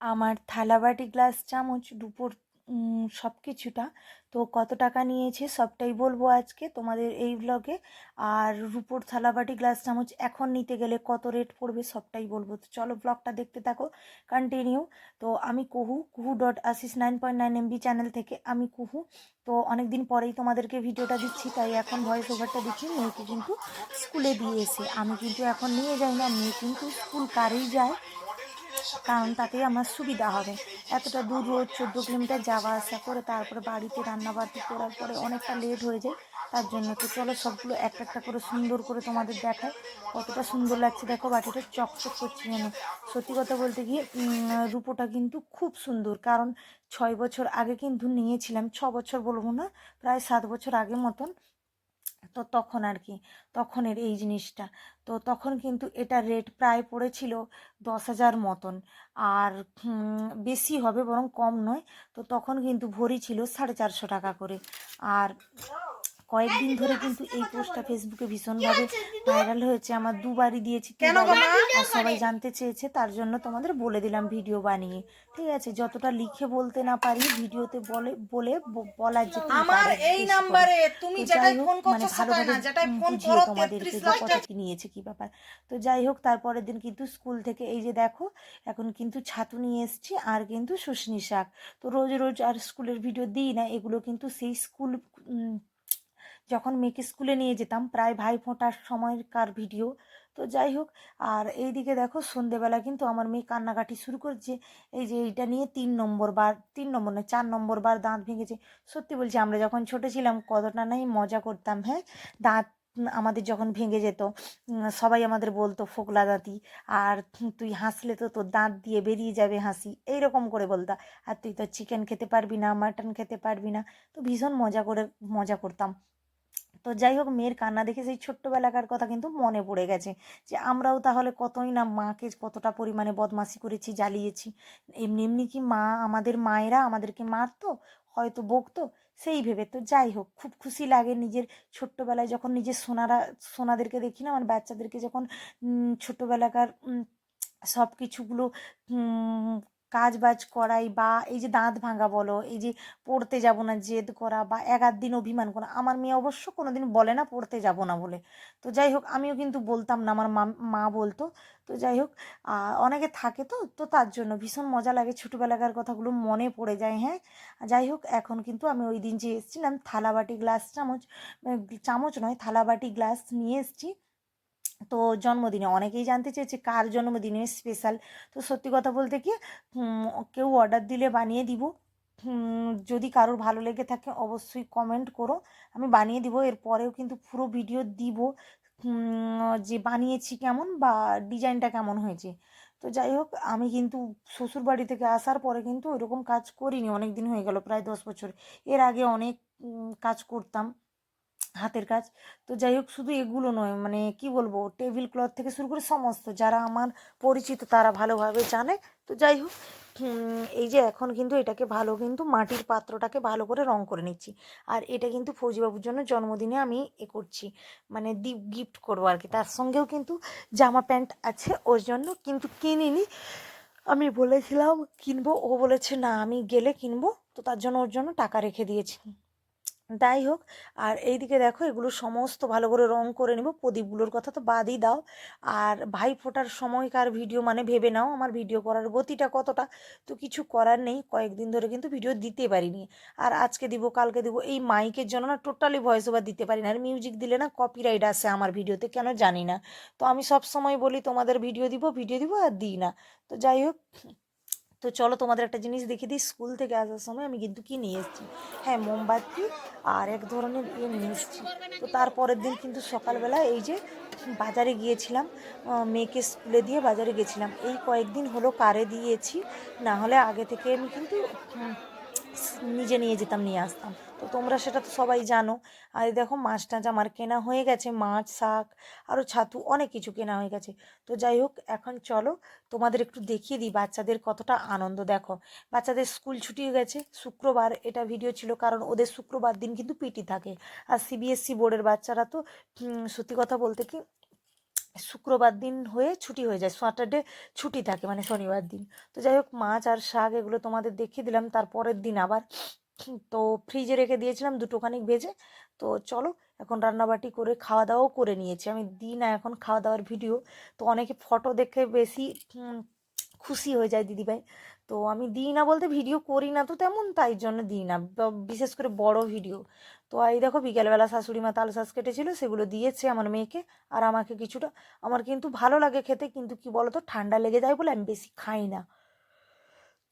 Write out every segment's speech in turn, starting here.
আমার থালাবাটি, গ্লাস, চামচ রুপোর সব কিছুটা তো কত টাকা নিয়েছে সবটাই বলব আজকে তোমাদের এই ব্লগে আর রুপোর থালাবাটি, গ্লাস, চামচ এখন নিতে গেলে কত রেট পড়বে সবটাই বলব। তো চলো ব্লগটা দেখতে থাকো কন্টিনিউ তো আমি Kuhu Kuhu dot Ashish nine point nine MB channel থেকে আমি কুহু। তো অনেক দিন পরেই তোমাদেরকে ভিডিওটা দিচ্ছি, তাই এখন ভয়েস ওভারটা দিচ্ছি মেয়েকে কিন্তু স্কুলে দিয়ে এসে। আমি কিন্তু এখন নিয়ে যাই না, মেয়ে কিন্তু স্কুল কারেই যায়। কারণ তাতে আমার সুবিধা হবে। এতটা দূর রোজ চোদ্দ কিলোমিটার যাওয়া আসা করে, তারপরে বাড়িতে রান্নাবাড়ি করার পরে অনেকটা লেট হয়ে যায়। তার জন্য তো চলো সবগুলো একটা একটা করে সুন্দর করে তোমাদের দেখায় কতটা সুন্দর লাগছে দেখো, বাটিটা চকচক করছে যেন সত্যি কথা বলতে গিয়ে রূপোটা কিন্তু খুব সুন্দর। কারণ ছয় বছর আগে কিন্তু নিয়েছিলাম, ছ বছর বলব না, প্রায় সাত বছর আগে মতন। তো তখন আর কি, তখনের এই জিনিসটা। তো তখন কিন্তু এটা রেট প্রায় পড়েছিল দশ হাজার মতন। আর বেশি হবে বরং কম নয়। তো তখন কিন্তু ভরি ছিল সাড়ে চারশো টাকা করে। আর কয়েকদিন ধরে কিন্তু এই পোস্টটা ফেসবুকে ভীষণভাবে ভাইরাল হয়েছে আমার দুবারই দিয়েছি আর সবাই জানতে চেয়েছে তার জন্য তোমাদের বলে দিলাম ভিডিও বানিয়ে। ঠিক আছে যতটা লিখে বলতে না পারি ভিডিওতে বলে বলে বলার যে আমার এই নাম্বারে তুমি যেটাই ফোন করছ মানে যেটাই ফোন বুঝিয়ে করো তোমাদেরকে 33 যে লাখ কত কি নিয়েছে কি ব্যাপার। তো যাই হোক তারপরের দিন কিন্তু স্কুল থেকে এই যে দেখো এখন কিন্তু ছাতু নিয়ে এসছি আর কিন্তু শুশনি শাক। তো রোজ রোজ আর স্কুলের ভিডিও দিই না এগুলো কিন্তু সেই স্কুল যখন মেয়েকে স্কুলে নিয়ে যেতাম, প্রায় ভাই ফোঁটার সময়কার ভিডিও। তো যাই হোক, আর এই দিকে দেখো, সন্ধেবেলা কিন্তু আমার মেয়ে কান্নাকাটি শুরু করছে। এই যে এইটা নিয়ে তিন নম্বর বার, তিন নম্বর না চার নম্বর বার দাঁত ভেঙেছে। সত্যি বলছি, আমরা যখন ছোটো ছিলাম, কতটা নাই মজা করতাম হ্যাঁ? দাঁত আমাদের যখন ভেঙে যেত সবাই আমাদের বলতো, ফোকলা দাঁতি, আর তুই হাসলে তো তোর দাঁত দিয়ে বেরিয়ে যাবে হাসি। এইরকম করে বলতা, আর তুই তো চিকেন খেতে পারবি না মাটন খেতে পারবি না। তো ভীষণ মজা করে, মজা করতাম। তো যাই হোক, মেয়ের কান্না দেখে সেই ছোট্টবেলাকার কথা কিন্তু মনে পড়ে গেছে যে, আমরাও তাহলে কতই না মাকে কতটা পরিমাণে বদমাসি করেছি, জ্বালিয়েছি। এমনি এমনি কি মা আমাদের মায়েরা আমাদেরকে মারতো, হয়তো বকতো, সেই ভেবে। তো যাই হোক, খুব খুশি লাগে নিজের ছোট্টবেলায় যখন নিজের সোনারা, সোনাদেরকে দেখি না আমার বাচ্চাদেরকে যখন ছোট্টবেলাকার সব কিছুগুলো কাজ বাজ করাই বা এই যে দাঁত ভাঙা বলো, এই যে পড়তে যাব না, জেদ করা বা এক আধ দিন অভিমান করা, আমার মেয়ে অবশ্য কোনো দিন বলে না পড়তে যাব না বলে। তো যাই হোক, আমিও কিন্তু বলতাম না, আমার মা মা বলতো। তো যাই হোক অনেকে থাকে তো তো তার জন্য ভীষণ মজা লাগে ছোটোবেলাকার কথাগুলো মনে পড়ে যায় হ্যাঁ। যাই হোক, এখন কিন্তু আমি ওই দিন যে এসেছিলাম, থালাবাটি গ্লাস চামচ চামচ নয়, থালাবাটি গ্লাস নিয়ে এসেছি। তো জন্মদিনে অনেকেই জানতে চেয়েছে কার জন্মদিনে স্পেশাল তো সত্যি কথা বলতে কি কেউ অর্ডার দিলে বানিয়ে দিব। যদি কারোর ভালো লেগে থাকে অবশ্যই কমেন্ট করো। আমি বানিয়ে দিব এরপরেও কিন্তু পুরো ভিডিও দিব। যে বানিয়েছি কেমন বা ডিজাইনটা কেমন হয়েছে। তো যাই হোক, আমি কিন্তু শ্বশুর বাড়ি থেকে আসার পরে কিন্তু ওইরকম কাজ করিনি অনেক দিন হয়ে গেল, প্রায় দশ বছর। এর আগে অনেক কাজ করতাম। হাতের কাজ। তো যাই হোক, শুধু এগুলো নয় মানে কি বলব টেবিল ক্লথ থেকে শুরু করে সমস্ত, যারা আমার পরিচিত তারা ভালোভাবে জানে। তো যাই হোক এই যে এখন কিন্তু এটাকে ভালো কিন্তু মাটির পাত্রটাকে ভালো করে রং করে নিচ্ছি। আর এটা কিন্তু ফৌজিবাবুর জন্য জন্মদিনে আমি এ করছি মানে দি গিফট করব আর কি তার সঙ্গেও কিন্তু জামা প্যান্ট আছে ওর জন্য, কিন্তু কিনিনি। আমি বলেছিলাম, কিনবো? ও বলেছে, না, আমি গেলে কিনবো। তো তার জন্য ওর জন্য টাকা রেখে দিয়েছি। যাই হোক আর এইদিকে দেখো এগুলো সমস্ত ভালো করে রং করে নেব। প্রদীপগুলোর কথা তো বাদই দাও। আর ভাই ফোটার সময়কার ভিডিও মানে ভেবে নাও আমার ভিডিও করার গতিটা কতটা। তো কিছু করার নেই, কয়েকদিন ধরে কিন্তু ভিডিও দিতে পারিনি। আর আজকে দিব, কালকে দিব, এই মাইকের জন্য না টোটালি ভয়েস ওভার দিতে পারি না আর মিউজিক দিলে না কপিরাইট আসে আমার ভিডিওতে, কেন জানি না। তো আমি সব সময় বলি তোমাদের ভিডিও দিব ভিডিও দিব আর দিই না। তো যাই হোক তো চলো তোমাদের একটা জিনিস দেখিয়ে দিই। স্কুল থেকে আসার সময় আমি কিন্তু কি নিয়ে এসেছি? হ্যাঁ মোমবাতি আর এক ধরনের ইয়ে নিয়ে এসেছি। তো তারপরের দিন কিন্তু সকালবেলা এই যে বাজারে গিয়েছিলাম মেয়েকে স্কুলে দিয়ে বাজারে গেছিলাম। এই কয়েকদিন হলো কারে দিয়েছি, না হলে আগে থেকে আমি কিন্তু নিজে নিয়ে যেতাম, নিয়ে আসতাম। তো তোমরা সেটা তো সবাই জানো। আর দেখো মাছ টাছ আমার কেনা হয়ে গেছে, মাছ, শাক আরও ছাতু, অনেক কিছু কেনা হয়ে গেছে। তো যাই হোক, এখন চলো তোমাদের একটু দেখিয়ে দিই বাচ্চাদের কতটা আনন্দ। দেখো, বাচ্চাদের স্কুল ছুটি হয়ে গেছে, শুক্রবার এটা ভিডিও ছিল, কারণ ওদের শুক্রবার দিন কিন্তু পিটি থাকে। আর সিবিএসসি বোর্ডের বাচ্চারা তো সত্যি কথা বলতে কি শুক্রবার দিন হয়ে ছুটি হয়ে যায় স্যাটারডে ছুটি থাকে মানে শনিবার দিন। তো যাই হোক, মাছ আর শাক এগুলো তোমাদের দেখিয়ে দিলাম তারপরের দিন আবার। তো ফ্রিজে রেখে দিয়েছিলাম দুটোখানিক ভেজে তো চলো এখন রান্নাবাটি করে খাওয়া দাওয়াও করে নিয়েছি। আমি দিই না এখন খাওয়া দাওয়ার ভিডিও তো অনেকে ফটো দেখে বেশি খুশি হয়ে যায় দিদিভাই। তো আমি দিই না বলতে ভিডিও করি না তো তেমন তাই জন্য দিই না। বিশেষ করে বড় ভিডিও তো এই দেখো বিকেলবেলা শাশুড়ি মা তাল শাঁস কেটেছিল, সেগুলো দিয়েছে আমার মেয়েকে আর আমাকে কিছুটা। আমার কিন্তু ভালো লাগে খেতে, কিন্তু কি বলতো, ঠান্ডা লেগে যায় বলে আমি বেশি খাই না।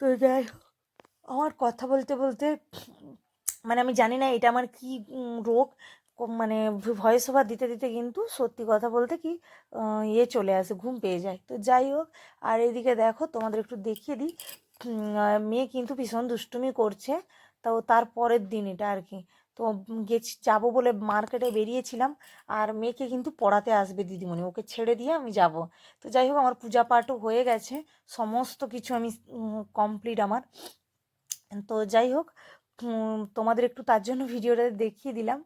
তো যাই আমার কথা বলতে বলতে মানে আমি জানি না এটা আমার কি রোগ। মানে ভয়েস ওভার দিতে দিতে কিন্তু সত্যি কথা বলতে কি ইয়ে চলে আসে, ঘুম পেয়ে যায়। তো যাই হোক, আর এদিকে দেখো তোমাদের একটু দেখিয়ে দিই। মেয়ে কিন্তু ভীষণ দুষ্টুমি করছে। তো তার পরের দিন এটা আর কি। তো গেছি, যাব বলে মার্কেটে বেরিয়েছিলাম আর মেয়েকে কিন্তু পড়াতে আসবে দিদিমণি। ওকে ছেড়ে দিয়ে আমি যাব। তো যাই হোক, আমার পূজা পাঠও হয়ে গেছে। সমস্ত কিছু আমি কমপ্লিট আমার। তো যাই হোক তোমাদের একটু তার জন্য ভিডিওটা দেখিয়ে দিলাম।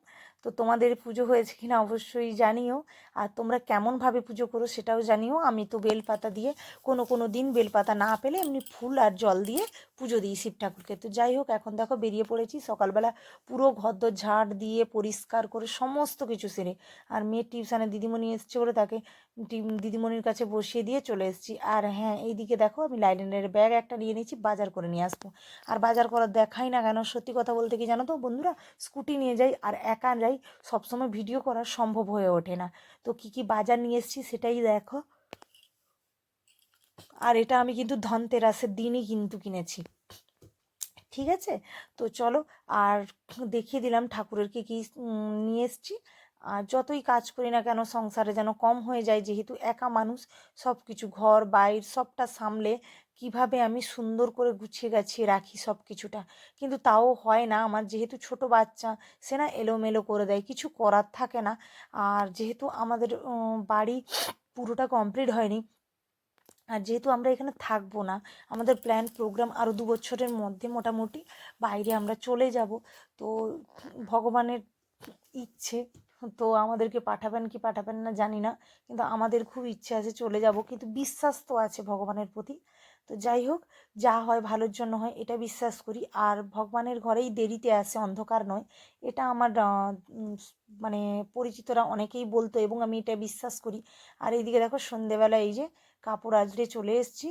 তো তোমাদের পুজো হয়েছে কিনা অবশ্যই জানিও। আর তোমরা কেমনভাবে পুজো করো সেটাও জানিও। আমি তো বেলপাতা দিয়ে কোনো কোনো দিন বেলপাতা না পেলে এমনি ফুল আর জল দিয়ে পুজো দিই শিব ঠাকুরকে। তো যাই হোক, এখন দেখো বেরিয়ে পড়েছি। সকালবেলা পুরো ঘরদোর ঝাড় দিয়ে পরিষ্কার করে সমস্ত কিছু সেরে আর মেয়ের টিউশানে দিদিমণি এসছে বলে তাকে দিদিমণির কাছে বসিয়ে দিয়ে চলে এসেছি। আর হ্যাঁ এইদিকে দেখো আমি লাইনের ব্যাগ একটা নিয়ে নিয়েছি, বাজার করে নিয়ে আসব। আর বাজার করার দেখাই না কেন? সত্যি কথা বলতে কি জানো তো বন্ধুরা? স্কুটি নিয়ে যাই আর একা যাই সবসময় ভিডিও করা সম্ভব হয়ে ওঠে না। তো কি কি বাজার নিয়ে এসেছি সেটাই দেখো। আর এটা আমি কিন্তু ধনতেরাসের দিনই কিন্তু কিনেছি। ঠিক আছে? তো চলো, আর দেখিয়ে দিলাম ঠাকুরের কি কি নিয়ে এসেছি। আর যতই কাজ করি না কেন সংসারে যেন কম হয়ে যায়, যেহেতু একা মানুষ সব কিছু ঘর বাইর সবটা সামলে কীভাবে আমি সুন্দর করে গুছিয়ে গাছিয়ে রাখি সব কিছুটা কিন্তু তাও হয় না। আমার যেহেতু ছোট বাচ্চা, সে না এলোমেলো করে দেয়। কিছু করার থাকে না। আর যেহেতু আমাদের বাড়ি পুরোটা কমপ্লিট হয়নি, আর যেহেতু আমরা এখানে থাকব না, আমাদের প্ল্যান, প্রোগ্রাম আরও দু বছরের মধ্যে মোটামুটি বাইরে আমরা চলে যাব। তো ভগবানের ইচ্ছে, তো আমাদেরকে পাঠাবেন কি পাঠাবেন না জানি না। কিন্তু আমাদের খুব ইচ্ছে আছে চলে যাব। কিন্তু বিশ্বাস তো আছে ভগবানের প্রতি। তো যাই হোক, যা হয় ভালোর জন্য হয়, এটা বিশ্বাস করি। আর ভগবানের ঘরেই দেরিতে আসে অন্ধকার নয়। এটা আমার মানে পরিচিতরা অনেকেই বলতো এবং আমি এটা বিশ্বাস করি। আর এইদিকে দেখো সন্ধেবেলা এই যে কাপড় আজড়ে চলে এসেছি।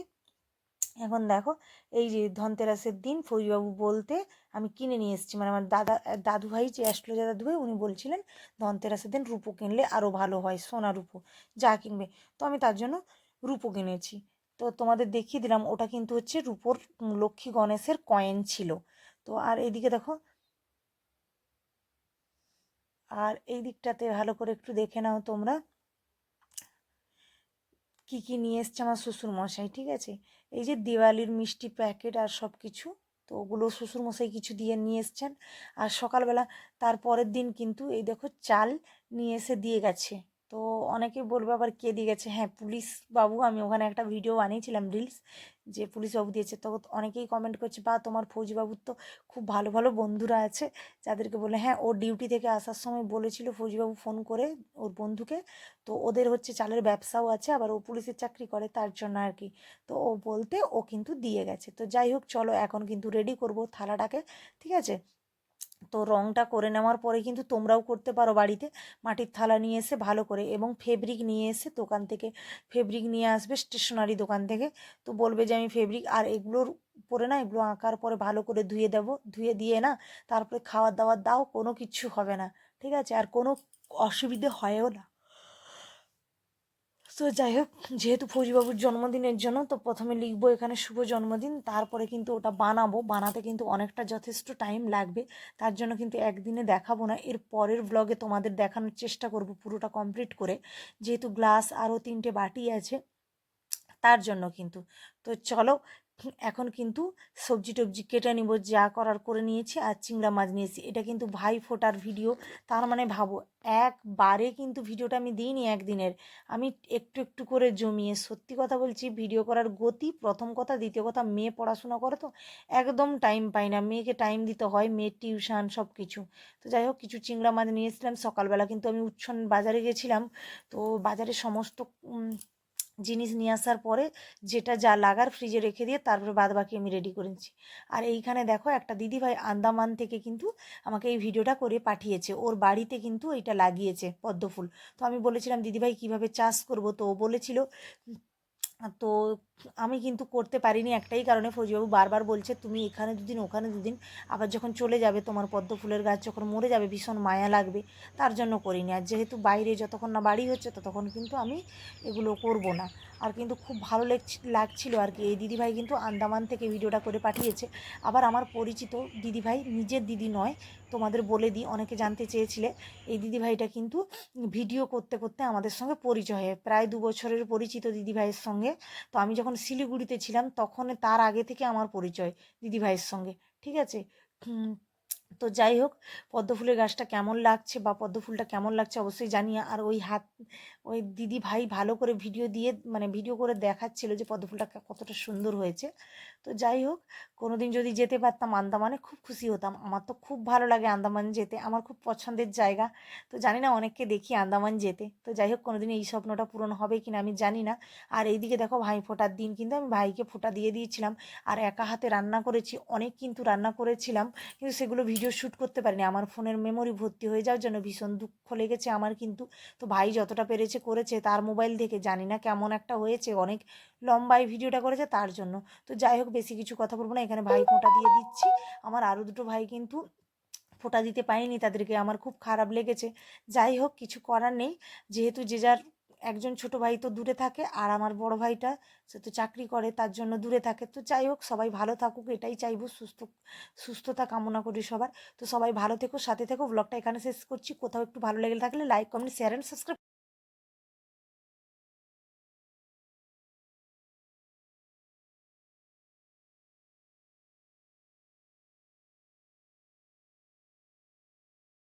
এখন দেখো, এই যে ধনতেরাসের দিন ফরিবাবু বলতে আমি কিনে নিয়ে এসেছি। মানে আমার দাদা দাদু ভাই যে আসলো যে দাদু ভাই উনি বলছিলেন, ধনতেরাসের দিন রূপো কিনলে আরও ভালো হয়, সোনা রূপো, যা কিনবে। তো আমি তার জন্য রূপো কিনেছি। তো তোমাদের দেখিয়ে দিলাম, ওটা কিন্তু হচ্ছে রূপোর লক্ষ্মী গণেশের কয়েন ছিল। তো আর এইদিকে দেখো, আর এই দিকটাতে ভালো করে একটু দেখে নাও তোমরা। কি কি নিয়ে এসছে আমার শ্বশুর মশাই ঠিক আছে? এই যে দিওয়ালির মিষ্টি প্যাকেট আর সব কিছু তো ওগুলো শ্বশুর মশাই কিছু দিয়ে নিয়ে এসছেন। আর সকালবেলা তার পরের দিন কিন্তু এই দেখো চাল নিয়ে এসে দিয়ে গেছে। তো অনেকে বলবে আবার কে দিয়ে গেছে? হ্যাঁ পুলিশ বাবু আমি ওখানে একটা ভিডিও বানিয়েছিলাম রিলস যে পুলিশ বাবু দিয়েছে। তো অনেকেই কমেন্ট করছে, বা, তোমার ফৌজিবাবুর তো খুব ভালো ভালো বন্ধুরা আছে। যাদেরকে বলে হ্যাঁ ও ডিউটি থেকে আসার সময় বলেছিল ফৌজিবাবু ফোন করে ওর বন্ধুকে। তো ওদের হচ্ছে চালের ব্যবসাও আছে, আবার ও পুলিশের চাকরি করে তার জন্য আর কি তো ও বলতে ও কিন্তু দিয়ে গেছে। তো যাই হোক, চলো এখন কিন্তু রেডি করব থালাটাকে, ঠিক আছে? তো রঙটা করে নেওয়ার পরে কিন্তু তোমরাও করতে পারো বাড়িতে। মাটির থালা নিয়ে এসে ভালো করে এবং ফেব্রিক নিয়ে এসে দোকান থেকে ফেব্রিক নিয়ে আসবে স্টেশনারি দোকান থেকে। তো বলবে যে আমি ফেব্রিক আর এগুলোর পরে না, এগুলো আঁকার পরে ভালো করে ধুয়ে দেব, ধুয়ে দিয়ে না তারপরে খাবার দাওয়ার দাও, কোনো কিছু হবে না, ঠিক আছে? আর কোনো অসুবিধে হয়ও না। তো যাই হোক, যেহেতু ফৌজিবাবুর জন্মদিনের জন্য, তো প্রথমে লিখব এখানে শুভ জন্মদিন। তারপরে কিন্তু ওটা বানাবো। বানাতে কিন্তু অনেকটা যথেষ্ট টাইম লাগবে। তার জন্য কিন্তু একদিনে দেখাবো না। এর পরের ব্লগে তোমাদের দেখানোর চেষ্টা করব পুরোটা কমপ্লিট করে। যেহেতু গ্লাস আরও তিনটে বাটি আছে, তার জন্য কিন্তু। তো চলো এখন কিন্তু সবজি টবজি কেটে নিব, যা করার করে নিয়েছি আর চিংড়া মাছ নিয়েছি। এটা কিন্তু ভাই ফোটার ভিডিও, তার মানে ভাবো একবারে কিন্তু ভিডিওটা আমি দিইনি একদিনের। আমি একটু একটু করে জমিয়ে, সত্যি কথা বলছি, ভিডিও করার গতি, প্রথম কথা, দ্বিতীয় কথা, মেয়ে পড়াশোনা করে তো একদম টাইম পাই না। মেয়েকে টাইম দিতে হয়, মেয়ের টিউশন সব কিছু তো যাই হোক, কিছু চিংড়া মাছ নিয়ে এসেছিলাম। সকালবেলা কিন্তু আমি উচ্ছন বাজারে গেছিলাম। তো বাজারে সমস্ত জিনিস নিয়ে আসার পরে যেটা যা লাগার ফ্রিজে রেখে দিয়ে তারপরে বাদ বাকি আমি রেডি করে নিচ্ছি। আর এইখানে দেখো একটা দিদিভাই আন্দামান থেকে কিন্তু আমাকে এই ভিডিওটা করে পাঠিয়েছে। ওর বাড়িতে কিন্তু এটা লাগিয়েছে পদ্মফুল তো আমি বলেছিলাম, দিদিভাই, কীভাবে চাষ করব? তো ও বলেছিল, তো আমি কিন্তু করতে পারিনি একটাই কারণে ফৌজিবাবু বারবার বলছে, তুমি এখানে দুদিন, ওখানে দুদিন, আবার যখন চলে যাবে তোমার পদ্ম ফুলের গাছ, যখন মরে যাবে, ভীষণ মায়া লাগবে, তার জন্য করিনি। আর যেহেতু বাইরে যতক্ষণ না বাড়ি হচ্ছে, ততক্ষণ কিন্তু আমি এগুলো করব না। আর কিন্তু খুব ভালো লাগছি- লাগছিল আর কি। এই দিদিভাই কিন্তু আন্দামান থেকে ভিডিওটা করে পাঠিয়েছে। আবার আমার পরিচিত দিদিভাই নিজের দিদি নয়, তোমাদের বলে দিই, অনেকে জানতে চেয়েছিলে, এই দিদিভাইটা কিন্তু ভিডিও করতে করতে আমাদের সঙ্গে পরিচয় হয়। প্রায় দু বছরের পরিচিত দিদিভাইয়ের সঙ্গে। তো আমি যখন শিলিগুড়িতে ছিলাম তখন তার আগে থেকে আমার পরিচয় দিদিভাইয়ের সঙ্গে। ঠিক আছে? তো যাই হোক পদ্ম ফুলের গাছটা কেমন লাগছে বা পদ্ম ফুলটা কেমন লাগছে অবশ্যই জানিয়ে, আর ওই হাত, ওই দিদি ভাই ভালো করে ভিডিও দিয়ে মানে ভিডিও করে দেখাচ্ছিল যে পদ্ম ফুলটা কতটা সুন্দর হয়েছে। তো যাই হোক কোনো দিন যদি যেতে পারতাম আন্দামানে, খুব খুশি হতাম। আমার তো খুব ভালো লাগে আন্দামান যেতে, আমার খুব পছন্দের জায়গা। তো জানি না, অনেককে দেখি আন্দামান যেতে। তো যাই হোক, কোনোদিন এই স্বপ্নটা পূরণ হবে কি না আমি জানি না। আর এইদিকে দেখো ভাই ফোটার দিন, কিন্তু আমি ভাইকে ফোঁটা দিয়ে দিয়েছিলাম। আর একা হাতে রান্না করেছি, অনেক কিন্তু রান্না করেছিলাম, কিন্তু সেগুলো ভিডিও শ্যুট করতে পারিনি। আমার ফোনের মেমোরি ভর্তি হয়ে যাওয়ার জন্য ভীষণ দুঃখ লেগেছে। আমার কিন্তু তো ভাই যতটা পেরেছে করেছে, তার মোবাইল দেখে জানি না কেমন একটা হয়েছে। অনেক লম্বাই ভিডিওটা করেছে তার জন্য। তো যাই হোক, বেশি কিছু কথা বলব না। এখানে ভাই ফোঁটা দিয়ে দিচ্ছি। আমার আরও দুটো ভাই কিন্তু ফোঁটা দিতে পারিনি। তাদেরকে আমার খুব খারাপ লেগেছে। যাই হোক, কিছু করার নেই। যেহেতু যে যার একজন ছোট ভাই তো দূরে থাকে আর আমার বড় ভাইটা সে তো চাকরি করে, তার জন্য দূরে থাকে। তো যাই হোক, সবাই ভালো থাকুক, এটাই চাইব, সুস্থ, সুস্থতা কামনা করি সবার। তো সবাই ভালো থেকো, সাথে থেকো। ব্লগটা এখানে শেষ করছি। কোথাও একটু ভালো লেগে থাকলে like comment share and subscribe